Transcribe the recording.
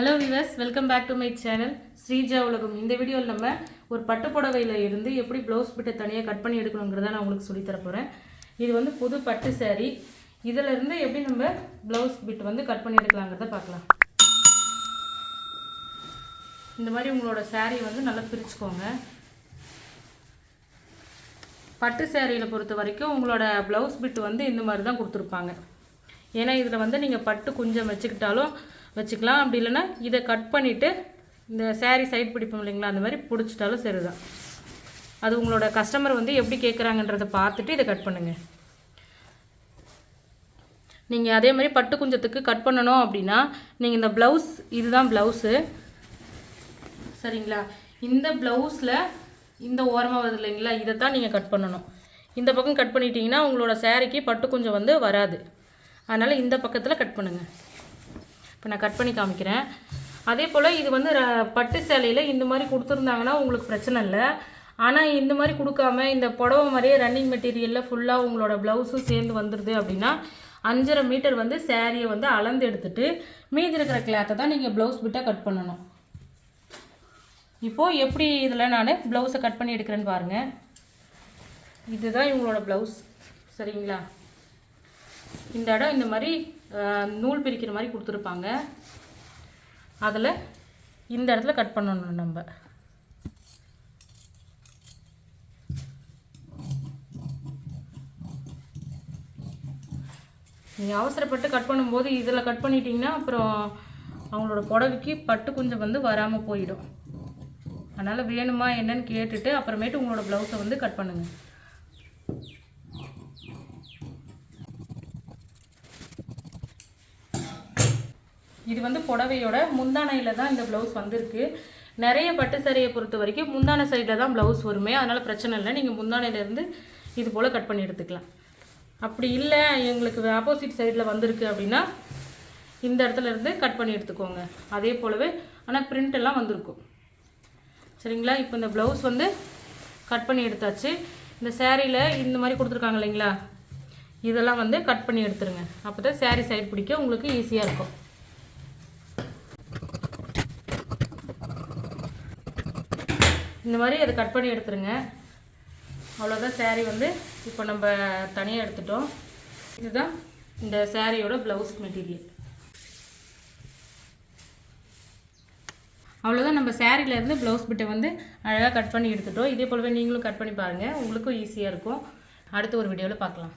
Hello viewers welcome back to my channel Sreeja Ulagam இந்த வீடியோவில் நம்ம ஒரு பட்டு புடவையில் இருந்து எப்படி ப்ளவுஸ் பிட்டை தனியாக கட் பண்ணி எடுக்கணுங்கிறத நான் உங்களுக்கு சொல்லித்தர போகிறேன் இது வந்து புது பட்டு சேரீ இதிலிருந்து எப்படி நம்ம ப்ளவுஸ் பிட் வந்து கட் பண்ணி எடுக்கலாங்கிறத பார்க்கலாம். இந்த மாதிரி உங்களோட சேரீ வந்து நல்லா பிரிச்சுக்கோங்க. பட்டு சேரீயில் பொறுத்த வரைக்கும் உங்களோட ப்ளவுஸ் பிட் வந்து இந்த மாதிரி தான் கொடுத்துருப்பாங்க. ஏன்னா இதில் வந்து நீங்கள் பட்டு குஞ்சம் வச்சுக்கிட்டாலும் வச்சுக்கலாம். அப்படி இல்லைன்னா இதை கட் பண்ணிவிட்டு இந்த saree சைட் பிடிப்போம் இல்லைங்களா? அந்த மாதிரி பிடிச்சிட்டாலும் சரிதான். அது உங்களோட கஸ்டமர் வந்து எப்படி கேட்குறாங்கன்றதை பார்த்துட்டு இதை கட் பண்ணுங்கள் நீங்கள் அதே மாதிரி பட்டு குஞ்சத்துக்கு கட் பண்ணணும் அப்படின்னா நீங்கள் இந்த ப்ளவுஸ் இதுதான் ப்ளவுஸு சரிங்களா? இந்த ப்ளவுஸில் இந்த ஓரமாக வருது இல்லைங்களா? இதை தான் நீங்கள் கட் பண்ணணும். இந்த பக்கம் கட் பண்ணிட்டீங்கன்னா உங்களோட சேரீக்கு பட்டு குஞ்சம் வந்து வராது. அதனால் இந்த பக்கத்தில் கட் பண்ணுங்கள் இப்போ நான் கட் பண்ணி காமிக்கிறேன். அதே போல் இது வந்து ர- பட்டு சேலையில் இந்த மாதிரி கொடுத்துருந்தாங்கன்னா உங்களுக்கு பிரச்சனை இல்லை. ஆனால் இந்த மாதிரி கொடுக்காம இந்த புடவை மாதிரியே ரன்னிங் மெட்டீரியலில் ஃபுல்லாக உங்களோட ப்ளவுஸும் சேர்ந்து வந்துடுது அப்படின்னா அஞ்சரை மீட்டர் வந்து சேரீயை வந்து அளந்து எடுத்துட்டு மீதி இருக்கிற கிளாத்தை தான் நீங்கள் ப்ளவுஸ் பிட்டாக கட் பண்ணணும். இப்போது எப்படி இதில் நான் ப்ளவுஸை கட் பண்ணி எடுக்கிறேன்னு பாருங்கள் இதுதான் இவங்களோட ப்ளவுஸ் சரிங்களா? இந்த இடம் இந்த மாதிரி நூல் பிரிக்கிற மாதிரி கொடுத்துருப்பாங்க. அதில் இந்த இடத்துல கட் பண்ணணும் நம்ம. நீங்கள் அவசரப்பட்டு கட் பண்ணும்போது இதில் கட் பண்ணிட்டீங்கன்னா அப்புறம் அவங்களோட புடவைக்கு பட்டு குஞ்சம் வந்து வராமல் போயிடும். அதனால் வேணுமா என்னன்னு கேட்டுட்டு அப்புறமேட்டு உங்களோட ப்ளவுஸை வந்து கட் பண்ணுங்கள் இது வந்து புடவையோட முந்தானையில் தான் இந்த ப்ளவுஸ் வந்திருக்கு. நிறைய பட்டு சாரியை பொறுத்த வரைக்கும் முந்தானை சைடில் தான் ப்ளவுஸ் வருமே. அதனால் பிரச்சனை இல்லை. நீங்கள் முந்தானையிலேருந்து இது போல் கட் பண்ணி எடுத்துக்கலாம். அப்படி இல்லை எங்களுக்கு ஆப்போசிட் சைடில் வந்திருக்கு அப்படின்னா இந்த இடத்துல இருந்து கட் பண்ணி எடுத்துக்கோங்க. அதே போலவே ஆனால் பிரிண்ட் எல்லாம் வந்திருக்கும். சரிங்களா? இப்போ இந்த ப்ளவுஸ் வந்து கட் பண்ணி எடுத்தாச்சு. இந்த சேரீயில் இந்த மாதிரி கொடுத்துருக்காங்க இல்லைங்களா? இதெல்லாம் வந்து கட் பண்ணி எடுத்துருங்க. அப்போ தான் சேரீ சைடு பிடிக்க உங்களுக்கு ஈஸியாக இருக்கும். இந்த மாதிரி அதை கட் பண்ணி எடுத்துருங்க. அவ்வளோதான் சேரீ வந்து இப்போ நம்ம தனியாக எடுத்துட்டோம். இதுதான் இந்த சேரீயோட ப்ளவுஸ் மெட்டீரியல் அவ்வளோதான் நம்ம சேரீலேருந்து ப்ளவுஸ் பிட்டை வந்து அழகாக கட் பண்ணி எடுத்துட்டோம். இதே போலவே நீங்களும் கட் பண்ணி பாருங்கள் உங்களுக்கும் ஈஸியாக இருக்கும். அடுத்த ஒரு வீடியோவில் பார்க்கலாம்.